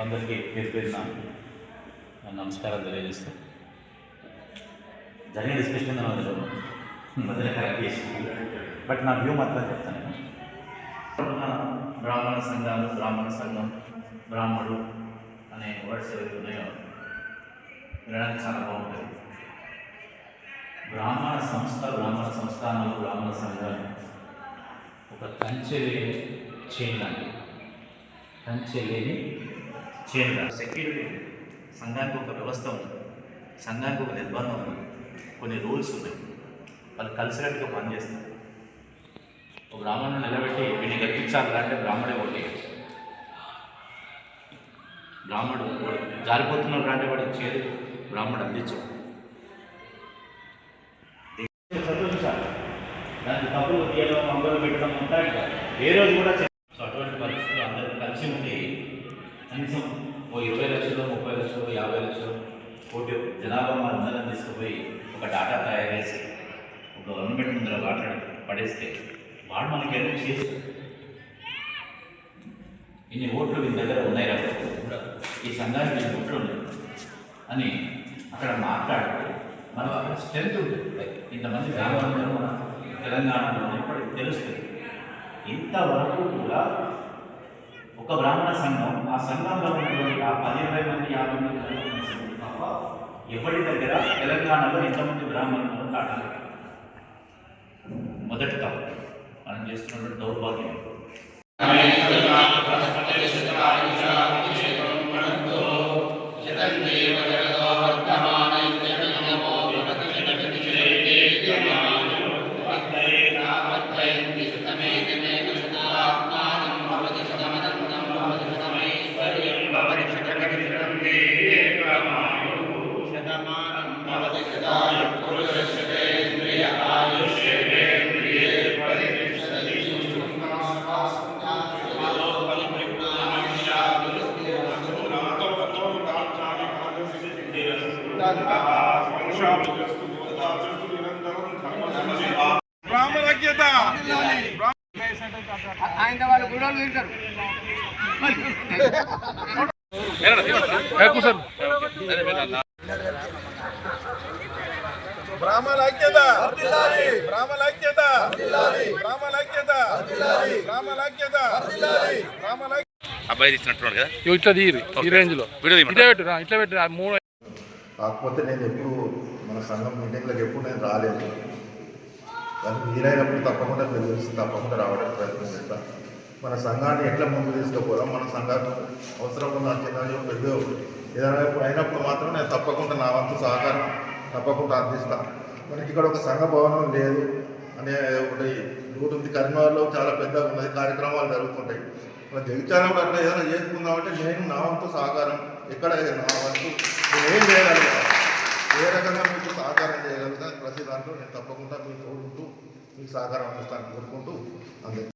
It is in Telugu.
అందరికీ పేరు పేరున నా నమస్కారాలు తెలియజేస్తూ జరిగిన డిస్కషన్ అందులో మధ్యలో కరెక్ట్ చేసి. బట్ నా వ్యూ మాత్రం చెప్తాను. బ్రాహ్మణ సంఘాలు బ్రాహ్మణ సంఘం బ్రాహ్మడు అనే వర్డ్స్ ఏవైతే ఉన్నాయో వినడానికి చాలా బాగుంటుంది. బ్రాహ్మణ సంస్థ బ్రాహ్మణ సంస్థానాలు బ్రాహ్మణ సంఘాలు ఒక కంచె లేని చైన్ లాంటివి కంచె లేని చైన్ లాంటి సెక్యూరిటీ ఉంది. సంఘానికి ఒక వ్యవస్థ ఉంది. సంఘానికి ఒక నిర్బంధం ఉంది. కొన్ని రూల్స్ ఉన్నాయి. వాళ్ళు కలిసినట్టుగా పనిచేస్తారు. ఒక బ్రాహ్మణుని నిలబెట్టి వీడిని గెలిపించాలి అంటే బ్రాహ్మడే ఒకటి బ్రాహ్మడు జారిపోతున్నారు అంటే వాడు చేదు బ్రాహ్మడు అందించడు. సంతోషించాలి దానికి తప్పులు తీయడం మంగళం పెట్టడం ఉంటాయి ఏ రోజు కూడా కనీసం ఓ ఇరవై లక్షలు ముప్పై లక్షలు యాభై లక్షలు కోటి జనాభా మన అందరం తీసుకుపోయి ఒక డాటా తయారు చేసి ఒక గవర్నమెంట్ ముందర వాటర్ పడేస్తే వాడు మనకి ఏదో చేస్తారు ఇన్ని ఓట్లు మీ దగ్గర ఉన్నాయి కూడా ఈ సంఘానికి ఇన్ని ఓట్లు ఉన్నాయి అని అక్కడ మాట్లాడితే మనం అక్కడ స్ట్రెంత్ ఉంటుంది. ఇంతమంది గ్రామాల్లో మన తెలంగాణలో ఇప్పటికి తెలుస్తుంది. ఇంతవరకు కూడా ఒక బ్రాహ్మణ సంఘం ఆ సంఘంలో ఉన్నటువంటి ఆ పది ఇరవై మంది యాభై మంది కలిగి తప్ప ఎవరి దగ్గర తెలంగాణలో ఎంతమంది బ్రాహ్మణులు దాటలేదు మొదటి తప్పు. మనం చేస్తున్నటువంటి దౌర్భాగ్యం. ఆయన వాళ్ళు తింటారు అబ్బాయి కదా? ఇట్లా తీరు ఈ రేంజ్లో తీయమంటారా? పెట్టు ఇట్లా పెట్టు మూడు కాకపోతే నేను ఎప్పుడు మన సంఘం మీటింగ్లకు ఎప్పుడు నేను రాలేదు. కానీ వీలైనప్పుడు తప్పకుండా నేను తెలిసి తప్పకుండా రావడానికి ప్రయత్నం చేస్తాను మన సంఘాన్ని ఎట్లా ముందు తీసుకుపోదాం? మన సంఘాన్ని అవసరం ఉన్న చిన్నది పెద్ద ఏదైనా అయినప్పుడు మాత్రం నేను తప్పకుండా నా వంతు సహకారం తప్పకుండా అందిస్తాను మనకి ఇక్కడ ఒక సంఘ భవనం లేదు. అనే ఒకటి రూట్ ఉంది. కరీంనగర్లో చాలా పెద్దగా ఉన్నది. కార్యక్రమాలు జరుగుతుంటాయి. మన జగిత్యాల కూడా అట్లా ఏదైనా చేసుకుందామంటే నేను నా వంతు సహకారం ఎక్కడ నా వంతు నేను ఏం చేయగలుగుతా? ఏ రకంగా మీకు సహకారం చేయగలుగుతా? ప్రతి దాంట్లో నేను తప్పకుండా మీకు కోరుకుంటూ మీకు సహకారం అందిస్తాను కోరుకుంటూ అంతే